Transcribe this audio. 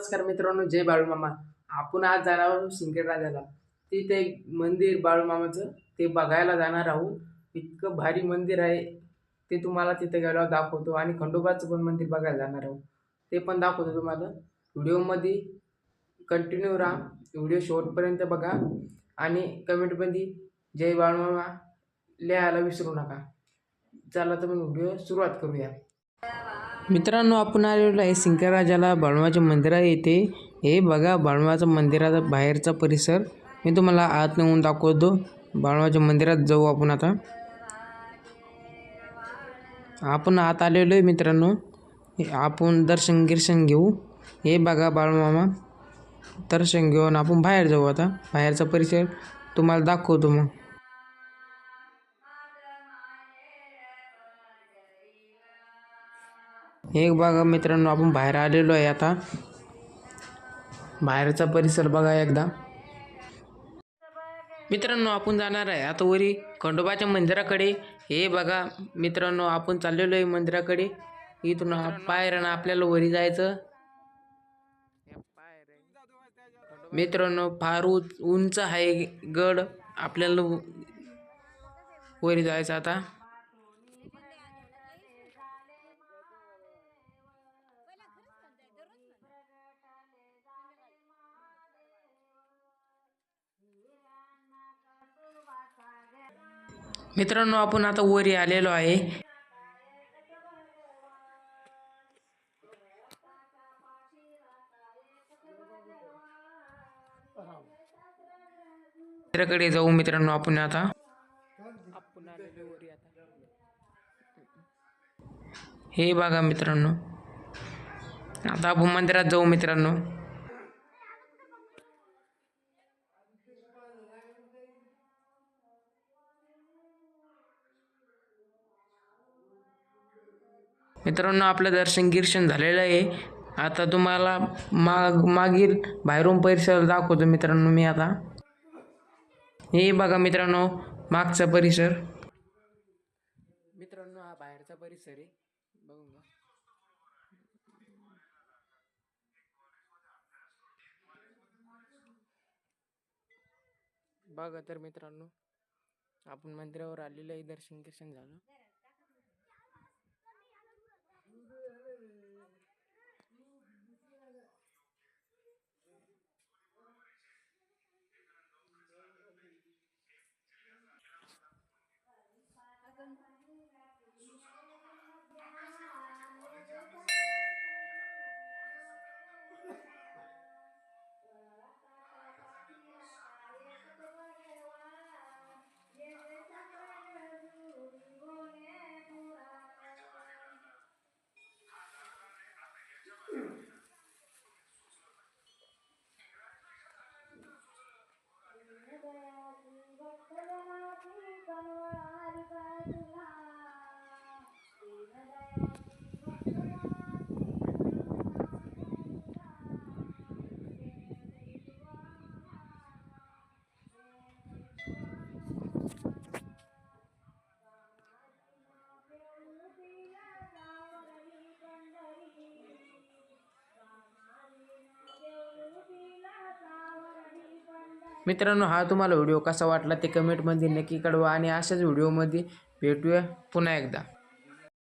नमस्कार मित्रांनो जय बाळूमामा. आपण आज जाणार आहोत सिंदखेड राजाला. तिथे एक मंदिर बाळूमामाचं ते बघायला जाणार आहोत. इतकं भारी मंदिर आहे. ते तुम्हाला तिथे गेल्यावर दाखवतो. आणि खंडोबाचं पण मंदिर बघायला जाणार आहोत. ते पण दाखवतो तुम्हाला. व्हिडिओमध्ये कंटिन्यू राहा. व्हिडिओ शेवटपर्यंत बघा. आणि कमेंटमध्ये जय बाळूमामा लिहायला विसरू नका. चला तर मग व्हिडिओ सुरुवात करूया. मित्रांनो आपण आलेलो आहे सिंकराजाला बाळवाच्या मंदिरा येते हे बघा बाळमाचं मंदिराचा बाहेरचा परिसर. मी तुम्हाला आत नेऊन दाखवतो. बाळवाच्या मंदिरात जाऊ आपण आता. आपण आत आलेलो आहे मित्रांनो. आपण दर्शन गिर्शन घेऊ. हे बघा बाळमामा. दर्शन घेऊन आपण बाहेर जाऊ आता. बाहेरचा परिसर तुम्हाला दाखवतो मग. एक बघा मित्रांनो आपण बाहेर आलेलो आहे आता. बाहेरचा परिसर बघा एकदा. मित्रांनो आपण जाणार आहे आता वरी खंडोबाच्या मंदिराकडे. हे बघा मित्रांनो आपण चाललेलो आहे मंदिराकडे. इथून पायऱ्यानं आपल्याला वरी जायचं. मित्रांनो फार उंच आहे गड. आपल्याला वरी जायचं आता. मित्रांनो आपण आता वरी आलेलो आहे. मित्राकडे जाऊ मित्रांनो आपण आता. हे बघा मित्रांनो. आता आपण मंदिरात जाऊ मित्रांनो. मित्रांनो आपलं दर्शन गिर्शन झालेलं आहे. आता तुम्हाला माग मागील बाहेरून परिसर दाखवतो मित्रांनो मी आता. हे बघा मित्रांनो मागचा परिसर. मित्रांनो हा बाहेरचा परिसर आहे. बघून घ्या. बघा तर मित्रांनो आपण मंदिरावर आलेलं आहे दर्शन गिर्शन झालं. Bye-bye. मित्रांनो हा तुम्हाला व्हिडिओ कसा वाटला ते कमेंटमध्ये नक्की कळवा आणि अशाच व्हिडिओमध्ये भेटूया पुन्हा एकदा.